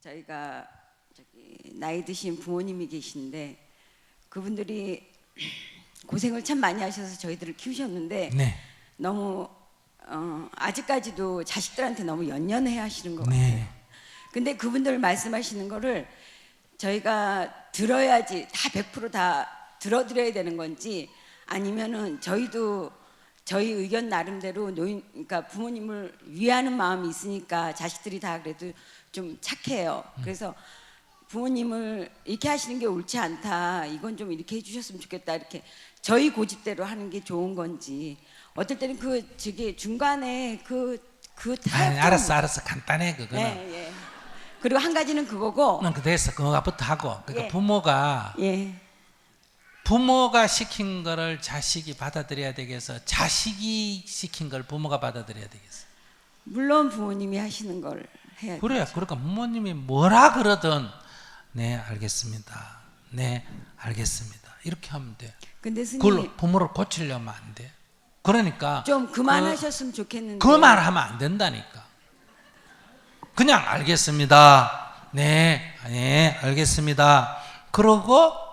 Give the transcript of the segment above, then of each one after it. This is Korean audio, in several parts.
저희가 저기 나이 드신 부모님이 계신데 그분들이 고생을 참 많이 하셔서 저희들을 키우셨는데 네. 너무 어, 아직까지도 자식들한테 너무 연연해 하시는 것 같아요. 네. 근데 그분들 말씀하시는 거를 저희가 들어야지 다 100%다 들어드려야 되는 건지 아니면은 저희도 저희 의견 나름대로 노인 그러니까 부모님을 위하는 마음이 있으니까 자식들이 다 그래도 좀 착해요. 그래서 부모님을 이렇게 하시는 게 옳지 않다. 이건 좀 이렇게 해주셨으면 좋겠다. 이렇게 저희 고집대로 하는 게 좋은 건지 어떨 때는 그 저기 중간에 그그 아니, 알았어, 알았어. 간단해 그거는. 예, 예. 그리고 한 가지는 그거고 는그 됐어. 그거부터 하고. 그러니까 예. 부모가 예. 부모가 시킨 거를 자식이 받아들여야 되겠어. 자식이 시킨 걸 부모가 받아들여야 되겠어. 물론 부모님이 하시는 걸 해야 돼. 그래. 그러니까 부모님이 뭐라 그러든 네 알겠습니다. 네 알겠습니다. 이렇게 하면 돼. 근데 스님 그걸 부모를 고치려면 안 돼. 그러니까 좀 그만하셨으면 좋겠는데. 그말 하면 안 된다니까. 그냥 알겠습니다. 네, 네, 알겠습니다. 그러고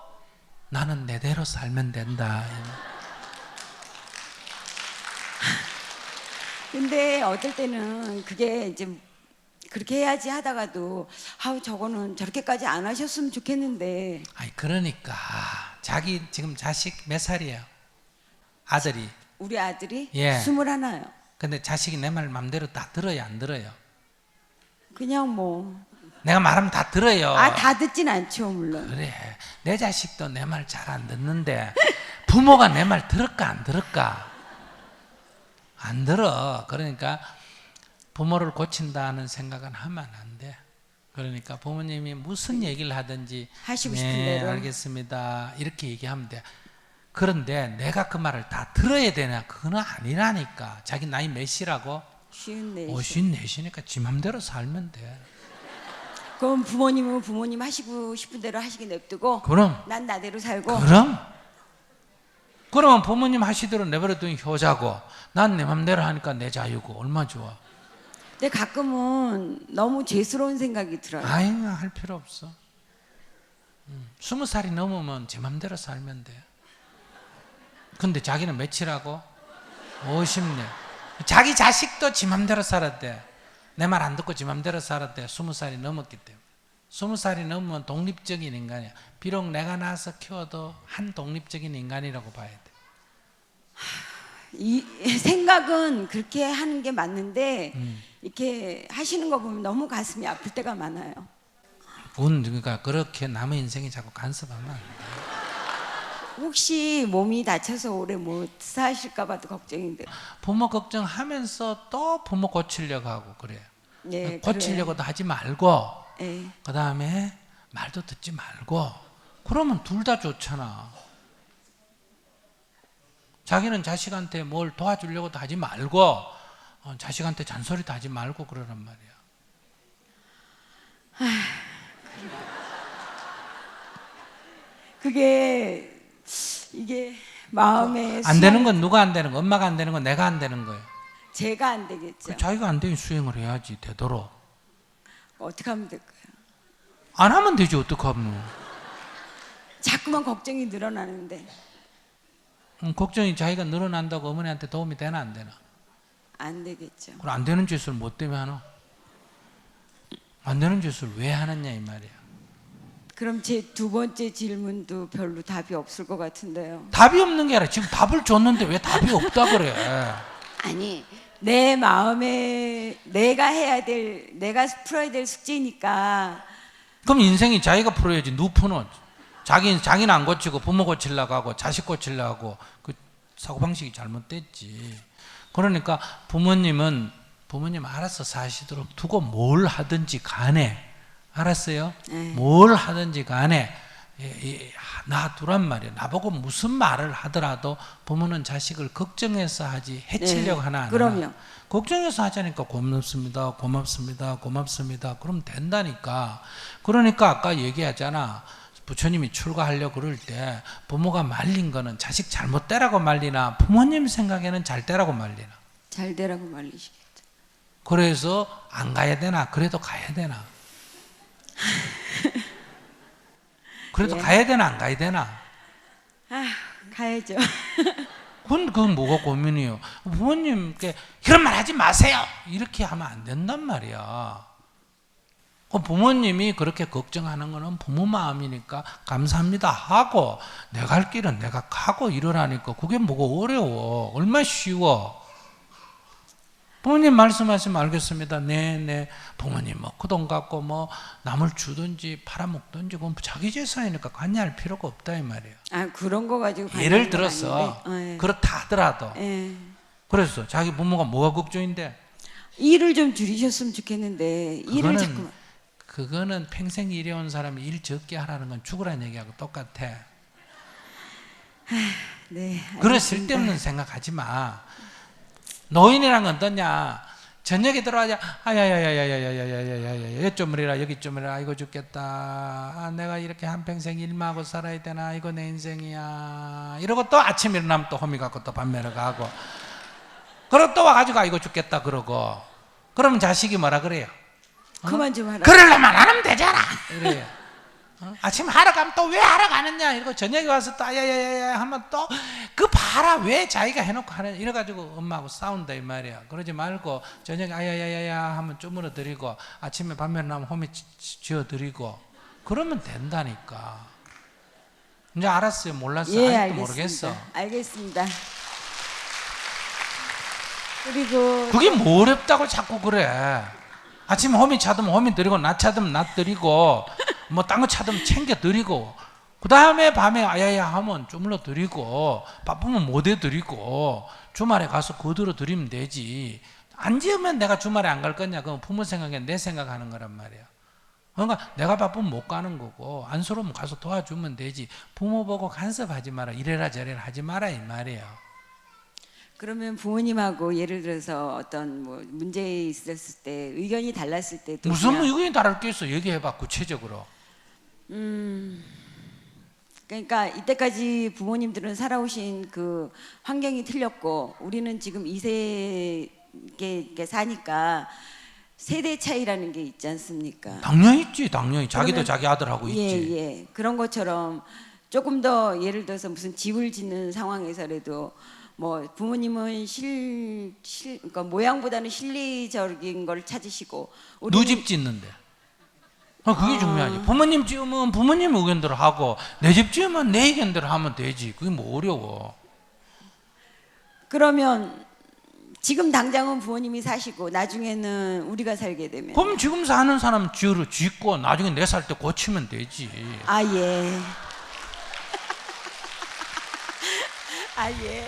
나는 내대로 살면 된다. 근데 어떨 때는 그게 이제 그렇게 해야지 하다가도 아우 저거는 저렇게까지 안 하셨으면 좋겠는데 아니 그러니까 자기 지금 자식 몇 살이에요? 아들이. 우리 아들이 예. 스물 하나요. 근데 자식이 내 말 맘대로 다 들어요, 안 들어요? 그냥 뭐. 내가 말하면 다 들어요. 아, 다 듣진 않죠, 물론. 그래. 내 자식도 내 말 잘 안 듣는데 부모가 내 말 들을까 안 들을까? 안 들어. 그러니까 부모를 고친다는 생각은 하면 안 돼. 그러니까 부모님이 무슨 얘기를 하든지 하시고 네, 싶은 대로. 알겠습니다. 이렇게 얘기하면 돼. 그런데 내가 그 말을 다 들어야 되냐? 그건 아니라니까. 자기 나이 몇이라고? 내. 오신 내시니까 지 맘대로 살면 돼. 그럼 부모님은 부모님 하시고 싶은 대로 하시게 냅두고 그럼. 난 나대로 살고. 그럼. 그러면 부모님 하시대로 내버려둔 효자고 난 내 맘대로 하니까 내 자유고 얼마 좋아. 근데 가끔은 너무 죄스러운 생각이 들어요. 아유 할 필요 없어. 음, 스무 살이 넘으면 제 맘대로 살면 돼. 근데 자기는 며칠하고? 50년. 자기 자식도 지 맘대로 살았대 내 말 안 듣고 지 맘대로 살았대 스무 살이 넘었기 때문에 스무 살이 넘으면 독립적인 인간이야 비록 내가 낳아서 키워도 한 독립적인 인간이라고 봐야 돼 이 생각은 그렇게 하는 게 맞는데 음. 이렇게 하시는 거 보면 너무 가슴이 아플 때가 많아요. 운 그러니까 그렇게 남의 인생이 자꾸 간섭하면. 혹시 몸이 다쳐서 오래 못 사실까 봐도 걱정인데. 부모 걱정하면서 또 부모 고치려고 하고 그래. 네, 고치려고도 하지 말고 그래요. 네. 그 다음에 말도 듣지 말고 그러면 둘 다 좋잖아. 자기는 자식한테 뭘 도와주려고도 하지 말고 어, 자식한테 잔소리도 하지 말고 그러란 말이야. 그게 이게 마음에 안 되는 건 누가 안 되는 거? 엄마가 안 되는 건 내가 안 되는 거예요. 제가 안 되겠죠. 그 자기가 안 되니 수행을 해야지 되도록. 어떻게 하면 될까요? 안 하면 되지 어떡하면. 자꾸만 걱정이 늘어나는데 음, 걱정이 자기가 늘어난다고 어머니한테 도움이 되나 안 되나? 안 되겠죠. 그럼 안 되는 짓을 뭐 때문에 하나? 안 되는 짓을 왜 하느냐 이 말이야. 그럼 제 두 번째 질문도 별로 답이 없을 것 같은데요. 답이 없는 게 아니라 지금 답을 줬는데 왜 답이 없다 그래? 아니 내 마음에 내가 해야 될 내가 풀어야 될 숙제니까 그럼 인생이 자기가 풀어야지 누 푸는 자기 자기는 안 고치고 부모 고치려고 하고 자식 고치려고 하고 그 사고 방식이 잘못됐지. 그러니까 부모님은 부모님 알아서 사시도록 두고 뭘 하든지 간에 알았어요? 네. 뭘 하든지 간에 예, 예, 놔두란 말이에요. 나보고 무슨 말을 하더라도 부모는 자식을 걱정해서 하지 해치려고 네, 하나 안 하나. 그럼요. 걱정해서 하자니까 고맙습니다, 고맙습니다, 고맙습니다. 그럼 된다니까. 그러니까 아까 얘기하잖아. 부처님이 출가하려고 그럴 때 부모가 말린 거는 자식 잘못 되라고 말리나 부모님 생각에는 잘 되라고 말리나. 잘 되라고 말리시겠죠. 그래서 안 가야 되나? 그래도 가야 되나? 그래도 예. 가야 되나 안 가야 되나? 아, 가야죠. 그건 그건 뭐가 고민이에요. 부모님께 그런 말 하지 마세요. 이렇게 하면 안 된단 말이야. 그 부모님이 그렇게 걱정하는 거는 부모 마음이니까 감사합니다 하고 내가 갈 길은 내가 가고 이러라니까 그게 뭐가 어려워. 얼마나 쉬워. 부모님 말씀하시면 알겠습니다. 네, 네. 부모님 뭐 그 돈 갖고 뭐 남을 주든지 팔아먹든지 그건 자기 재산이니까 관여할 필요가 없다 이 말이에요. 아 그런 거 가지고 예를 들어서 아닌데. 어, 그렇다 하더라도 예. 예. 그래서 자기 부모가 뭐가 걱정인데 일을 좀 줄이셨으면 좋겠는데 일을 자꾸 그거는 평생 일해온 사람이 일 적게 하라는 건 죽으라는 얘기하고 똑같아. 네. 그런 알겠습니다. 쓸데없는 생각하지 마. 노인이란 건 어떠냐? 저녁에 들어와자 아야야야야야야야야야야 여기 좀 이라 여기 좀 이라 아이고 죽겠다. 아, 내가 이렇게 한 평생 일만 하고 살아야 되나? 이거 내 인생이야. 이러고 또 아침 일어나면 또 호미 갖고 또 밤매러 가고. 그리고 또 와가지고 아이고 죽겠다 그러고. 그러면 자식이 뭐라 그래요? 그만 좀 하라. 그러려면 안 하면 되잖아. 이래요. 어? 아침 하러 가면 또 왜 하러 가느냐? 이러고 저녁에 와서 또 아야야야야 하면 또 그 봐라 왜 자기가 해놓고 하는 이래가지고 엄마하고 싸운다 이 말이야. 그러지 말고 저녁에 아야야야야 하면 쪼물어 드리고 아침에 밤에 나면 홈에 지어 드리고 그러면 된다니까. 이제 알았어요? 몰랐어? 예, 아직도 알겠습니다. 모르겠어? 알겠습니다. 그리고 그게 뭐 어렵다고 자꾸 그래? 아침에 홈이 차으면 홈이 드리고 낮 차으면 낮 드리고 뭐 딴거 차으면 챙겨 드리고 그 다음에 밤에 아야야 하면 주물러 드리고 바쁘면 못해 드리고 주말에 가서 거들어 드리면 되지. 안 지으면 내가 주말에 안 갈 거냐? 그건 부모 생각에 내 생각하는 거란 말이야. 그러니까 내가 바쁘면 못 가는 거고 안쓰러우면 가서 도와주면 되지. 부모 보고 간섭하지 마라. 이래라 저래라 하지 마라 이 말이에요 그러면 부모님하고 예를 들어서 어떤 뭐 문제 있었을 때 의견이 달랐을 때도 무슨 의견이 다를 게 있어? 얘기해봐 구체적으로 그러니까 이때까지 부모님들은 살아오신 그 환경이 틀렸고 우리는 지금 이세계 이렇게 사니까 세대 차이라는 게 있지 않습니까? 당연히 있지 당연히 자기도 그러면- 자기 아들하고 있지 예, 예. 그런 것처럼 조금 더 예를 들어서 무슨 집을 짓는 상황에서라도 뭐 부모님은 실, 실 그러니까 모양보다는 실리적인 걸 찾으시고 누집 짓는데 어, 그게 중요하지. 부모님 지으면 부모님 의견대로 하고 내 집 지으면 내 의견대로 하면 되지. 그게 뭐 어려워. 그러면 지금 당장은 부모님이 사시고 나중에는 우리가 살게 되면? 그럼 지금 사는 사람 지으러 짓고 나중에 내 살 때 고치면 되지. 아 예. 아 예.